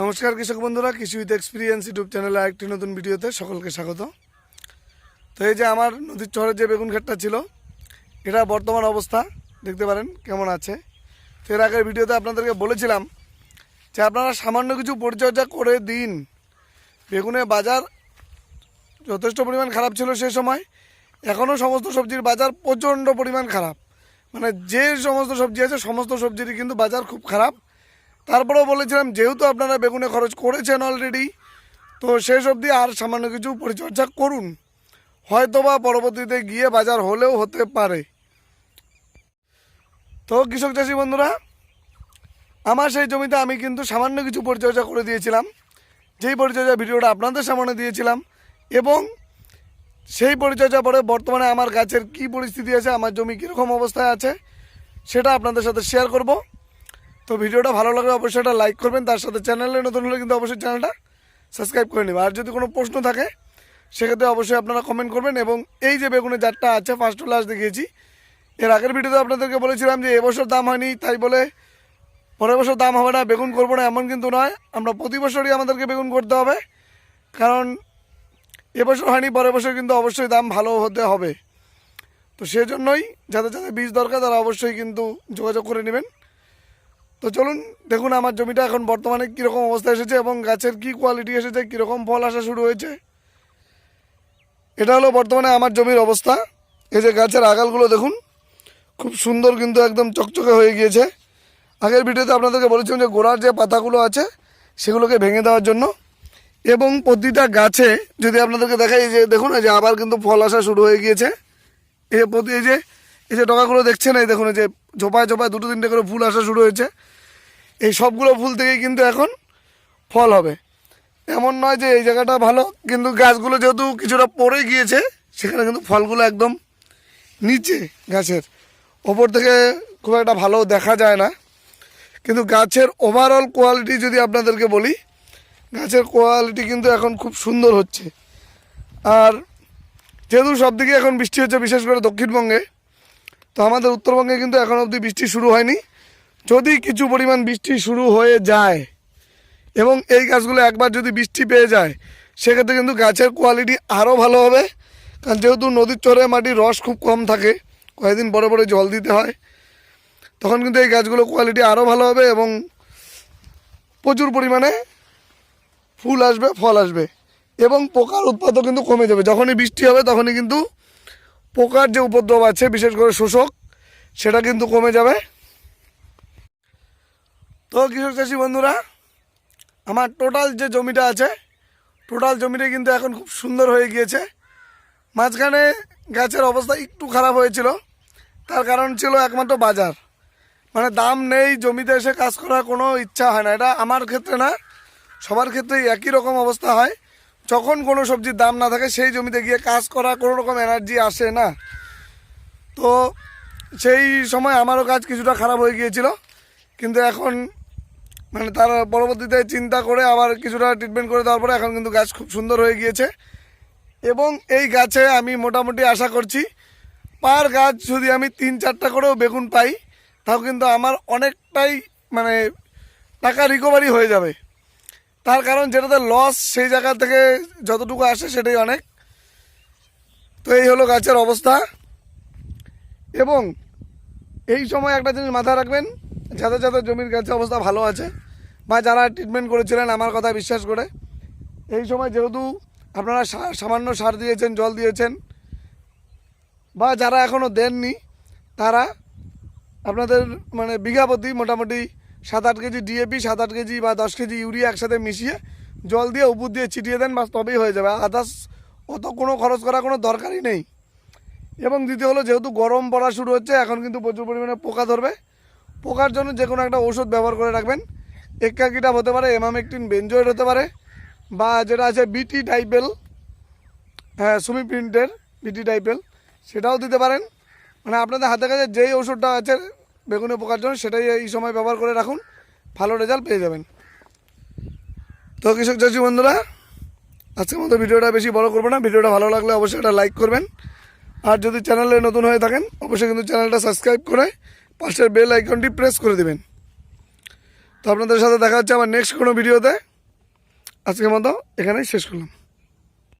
নমস্কার, কৃষক বন্ধুরা, কৃষি উইথ এক্সপিরিয়েন্স ইউটিউব চ্যানেলে আরেকটি নতুন ভিডিওতে সকলকে স্বাগত। তো এই যে আমার নদীর চরের যে বেগুন ক্ষেতটা ছিল, এটা বর্তমান অবস্থা, দেখতে পারেন কেমন আছে। তো এর আগের ভিডিওতে আপনাদেরকে বলেছিলাম যে আপনারা সামান্য কিছু পরিচর্যা করে দিন। বেগুনের বাজার যথেষ্ট পরিমাণ খারাপ ছিল সেই সময় এখনও সমস্ত সবজির বাজার প্রচণ্ড পরিমাণ খারাপ। মানে যে সমস্ত সবজি আছে, সমস্ত সবজিরই কিন্তু বাজার খুব খারাপ। তারপরেও বলেছিলাম, যেহেতু আপনারা বেগুনে খরচ করেছেন অলরেডি তো শেষ অবধি আর সামান্য কিছু পরিচর্যা করুন। হয়তোবা পরবর্তীতে গিয়ে বাজার হলেও হতে পারে। তো কৃষক চাষি বন্ধুরা, আমার সেই জমিতে আমি কিন্তু সামান্য কিছু পরিচর্যা করে দিয়েছিলাম। যেই পরিচর্যা ভিডিওটা আপনাদের সামনে দিয়েছিলাম এবং সেই পরিচর্যা পরে বর্তমানে আমার গাছের কি পরিস্থিতি আছে, আমার জমি কীরকম অবস্থায় আছে, সেটা আপনাদের সাথে শেয়ার করব। তো ভিডিওটা ভালো লাগলে অবশ্যই একটা লাইক করবেন, তার সাথে চ্যানেলে নতুন হলে কিন্তু অবশ্যই চ্যানেলটা সাবস্ক্রাইব করে নেবেন। আর যদি কোনো প্রশ্ন থাকে, সেক্ষেত্রে অবশ্যই আপনারা কমেন্ট করবেন এবং এই যে বেগুনের জাতটা আছে ফার্স্ট টু লাস্ট দেখিয়েছি, এর আগের ভিডিওতে আপনাদেরকে বলেছিলাম যে এবছর দাম হয়নি, তাই বলে পরের বছর দাম হবে না, বেগুন করব না, এমন কিন্তু নয়। আমরা প্রতি বছরই আমাদেরকে বেগুন করতে হবে, কারণ এবছর হয়নি, পরের বছর কিন্তু অবশ্যই দাম ভালো হতে হবে। তো সেজন্যই যাদের যাদের বীজ দরকার, তারা অবশ্যই কিন্তু যোগাযোগ করে নেবেন। তো চলুন, দেখুন আমার জমিটা এখন বর্তমানে কীরকম অবস্থা এসেছে এবং গাছের কি কোয়ালিটি এসেছে, কীরকম ফল আসা শুরু হয়েছে। এটা হলো বর্তমানে আমার জমির অবস্থা। এই যে গাছের আগালগুলো দেখুন, খুব সুন্দর কিন্তু একদম চকচকে হয়ে গিয়েছে। আগের ভিডিওতে আপনাদেরকে বলেছিলাম যে গোড়ার যে পাতাগুলো আছে, সেগুলোকে ভেঙে দেওয়ার জন্য। এবং প্রতিটা গাছে, যদি আপনাদেরকে দেখাই যে, দেখুন যে আবার কিন্তু ফল আসা শুরু হয়ে গিয়েছে। এই প্রতি এই যে এই যে ডগাগুলো দেখছেন এই দেখুন এই যে ঝোপায় ঝোপায় দুটো তিনটে করে ফুল আসা শুরু হয়েছে। এই সবগুলো ফুল থেকেই কিন্তু এখন ফল হবে। এমন নয় যে এই জায়গাটা ভালো, কিন্তু গাছগুলো যেহেতু কিছুটা পড়ে গিয়েছে, সেখানে কিন্তু ফলগুলো একদম নিচে গাছের। ওপর থেকে খুব একটা ভালো দেখা যায় না। কিন্তু গাছের ওভারঅল কোয়ালিটি যদি আপনাদেরকে বলি, গাছের কোয়ালিটি কিন্তু এখন খুব সুন্দর হচ্ছে। আর যেহেতু সব দিকে এখন বৃষ্টি হচ্ছে, বিশেষ করে দক্ষিণবঙ্গে তো আমাদের উত্তরবঙ্গে কিন্তু এখন অবধি বৃষ্টি শুরু হয়নি। যদি কিছু পরিমাণ বৃষ্টি শুরু হয়ে যায় এবং এই গাছগুলো একবার যদি বৃষ্টি পেয়ে যায়, সেক্ষেত্রে কিন্তু গাছের কোয়ালিটি আরও ভালো হবে। কারণ যেহেতু নদীর চরে মাটির রস খুব কম থাকে, কয়েকদিন পরে পরে জল দিতে হয়, তখন কিন্তু এই গাছগুলো কোয়ালিটি আরও ভালো হবে এবং প্রচুর পরিমাণে ফুল আসবে, ফল আসবে এবং পোকার উৎপাদও কিন্তু কমে যাবে। যখনই বৃষ্টি হবে, তখনই কিন্তু পোকার যে উপদ্রব আছে, বিশেষ করে শোষক, সেটা কিন্তু কমে যাবে। তো কৃষক চাষি বন্ধুরা, আমার টোটাল যে জমিটা আছে টোটাল জমিটা কিন্তু এখন খুব সুন্দর হয়ে গিয়েছে। মাঝখানে গাছের অবস্থা একটু খারাপ হয়েছিল। তার কারণ ছিল একমাত্র বাজার। মানে দাম নেই, জমিতে এসে কাজ করার কোনো ইচ্ছা হয় না। এটা আমার ক্ষেত্রে না, সবার ক্ষেত্রেই একই রকম অবস্থা হয়। যখন কোনো সবজির দাম না থাকে, সেই জমিতে গিয়ে কাজ করা কোনো রকম এনার্জি আসে না। তো সেই সময় আমারও কাজ কিছুটা খারাপ হয়ে গিয়েছিল। কিন্তু এখন মানে তার পরবর্তীতে চিন্তা করে আবার কিছুটা ট্রিটমেন্ট করে দেওয়ার পরে এখন কিন্তু গাছ খুব সুন্দর হয়ে গিয়েছে। এবং এই গাছে আমি মোটামুটি আশা করছি, পার গাছ যদি আমি তিন চারটা করেও বেগুন পাই, তাও কিন্তু আমার অনেকটাই মানে টাকা রিকভারি হয়ে যাবে। তার কারণ যেটাতে লস সেই জায়গা থেকে যতটুকু আসে সেটাই অনেক। তো এই হলো গাছের অবস্থা। এবং এই সময় একটা জিনিস মাথায় রাখবেন, যাদের যাদের জমির গাছের অবস্থা ভালো আছে বা যারা ট্রিটমেন্ট করেছিলেন, আমার কথা বিশ্বাস করে, এই সময় যেহেতু আপনারা সামান্য সার দিয়েছেন, জল দিয়েছেন, বা যারা এখনও দেননি, তারা আপনাদের মানে বিঘা প্রতি মোটামুটি সাত আট কেজি ডিএপি সাত আট কেজি বা দশ কেজি ইউরিয়া একসাথে মিশিয়ে জল দিয়ে উপর দিয়ে ছিটিয়ে দেন বা তবেই হয়ে যাবে। আদার্স অত কোনো খরচ করা কোনো দরকারই নেই। এবং দ্বিতীয় হলো, যেহেতু গরম পড়া শুরু হচ্ছে, এখন কিন্তু প্রচুর পরিমাণে পোকা ধরবে। পোকার জন্য যে কোনো একটা ওষুধ ব্যবহার করে রাখবেন। এক্কাকিটাপ হতে পারে এমাম এমামেকটিন বেঞ্জয়েড হতে পারে, বা যেটা আছে বিটি টাইপেল হ্যাঁ সুমি প্রিন্টের বিটি টাইপেল সেটাও দিতে পারেন। মানে আপনাদের হাতে কাছে যেই ওষুধটা আছে বেগুনে পোকার জন্য সেটাই এই সময় ব্যবহার করে রাখুন। ভালো রেজাল্ট পেয়ে যাবেন। তো কৃষক চাষি বন্ধুরা, আজকের মতো ভিডিওটা বেশি বড় করব না। ভিডিওটা ভালো লাগলে অবশ্যই একটা লাইক করবেন। আর যদি চ্যানেলে নতুন হয়ে থাকেন, অবশ্যই কিন্তু চ্যানেলটা সাবস্ক্রাইব করে পাশের বেল আইকনটি প্রেস করে দেবেন। তো আপনাদের সাথে দেখা হচ্ছে আমার নেক্সট কোনো ভিডিওতে আজকের মতো এখানেই শেষ করলাম।